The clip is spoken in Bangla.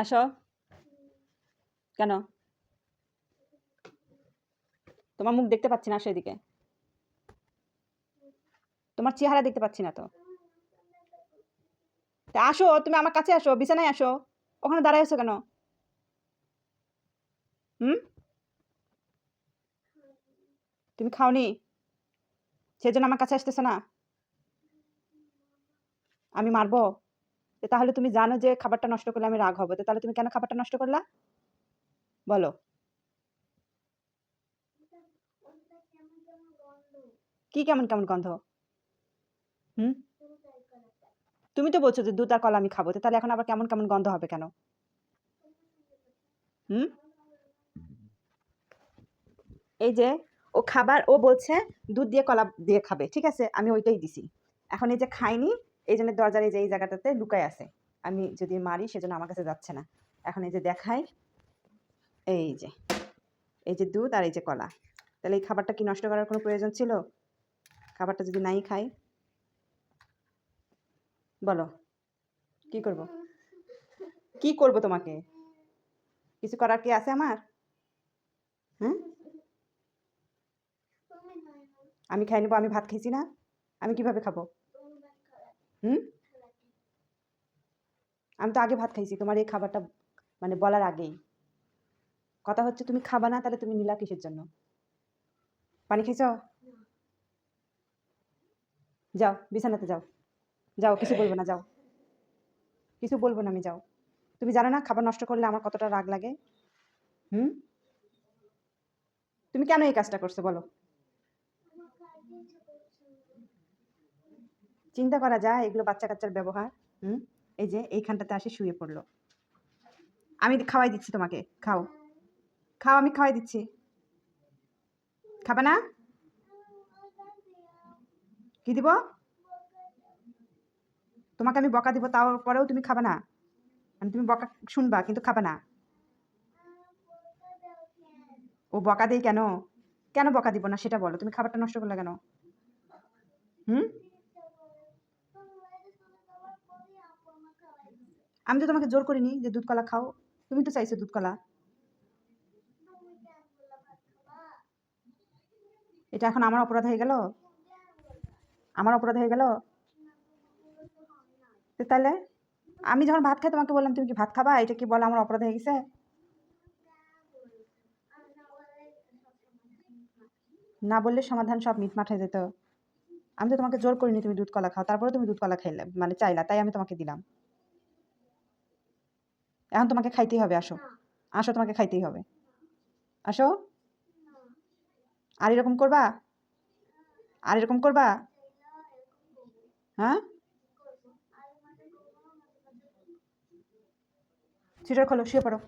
আসো। কেন? তোমার মুখ দেখতে পাচ্ছি না আসো এদিকে। তোমার চেহারা দেখতে পাচ্ছি না তো। আসো, তুমি আমার কাছে আসো, বিছানায় আসো। ওখানে দাঁড়ায় আছো কেন? হুম? তুমি খাওনি? সেজন্য আমার কাছে আসতেছো না। আমি মারবো? তো তাহলে তুমি জানো যে খাবারটা নষ্ট করলে আমি রাগ হব। তাহলে তুমি কেন খাবারটা নষ্ট করলা? বলো। কি কেমন কেমন গন্ধ? হুম? তুমি তো বলছো যে দুধ আর কলা আমি খাব। তাহলে এখন আবার কেমন কেমন গন্ধ হবে কেন? হুম? এই যে ও খাবার, ও বলছে দুধ দিয়ে কলা দিয়ে খাবে, ঠিক আছে? আমি ওইটাই দিছি। এখন এই যে খাইনি এই জন্য দরজার এই যে, এই জায়গাটাতে লুকায় আছে। আমি যদি মারি, সেজন্য আমার কাছে যাচ্ছে না। এখন এই যে দেখাই, এই যে এই যে দুধ আর এই যে কলা। তাহলে এই খাবারটা কি নষ্ট করার কোনো প্রয়োজন ছিল? খাবারটা যদি নাই খাই, বলো, কি করব? কি করব তোমাকে? কিছু করার কি আছে আমার? হ্যাঁ? আমি খাই নেব আমি ভাত খেয়েছি না। আমি কীভাবে খাব? হুম? আমি তো আগে ভাত খাইছি, তোমার এই খাবারটা মানে বলার আগেই। কথা হচ্ছে তুমি খাবা না, তাহলে তুমি নিলা কিসের জন্য? পানি খেয়েছ? যাও, বিছানাতে যাও। যাও, কিছু বলব না, যাও। কিছু বলব না, আমি যাও। তুমি জানো না, খাবার নষ্ট করলে আমার কতটা রাগ লাগে? হুম? তুমি কেন এই কাজটা করছ, বলো? চিন্তা করা যায় এগুলো বাচ্চা কাচ্চার ব্যবহার। হুম? এই যে এইখানটাতে আসে শুয়ে পড়ল। আমি খাওয়াই দিচ্ছি তোমাকে। খাও। খাও, আমি খাওয়াই দিচ্ছি। খাবে না? কি দিব? তোমাকে আমি বকা দিব, তাও পরেও তুমি খাবে না। মানে তুমি বকা শুনবা, কিন্তু খাবে না। ও বকা দেই কেন? কেন বকা দিব না? সেটা বলো। তুমি খাবারটা নষ্ট করলে কেন? হুম? আমি তো তোমাকে জোর করিনি যে দুধ কলা খাও। তুমি তো চাইছো দুধ কলা এটা এখন আমার অপরাধ হয়ে গেল? আমার অপরাধ হয়ে গেল? তাহলে আমি যখন ভাত খাই, তোমাকে বললাম, তুমি কি ভাত খাবা? এটা কি বলা আমার অপরাধ হয়ে গেছে? না বললে সমাধান সব মিটমাট হয়ে যেত। আমি তো তোমাকে জোর করিনি তুমি দুধ কলা খাও। তারপরে তুমি দুধ কলা খাইলে মানে চাইলা, তাই আমি তোমাকে দিলাম। এখন তোমাকে খাইতেই হবে, আসো। আসো, তোমাকে খাইতেই হবে। আসো। আর এরকম করবা? আর এরকম করবা? হ্যাঁ? সিটার খোলো, শুয়ে পড়ো।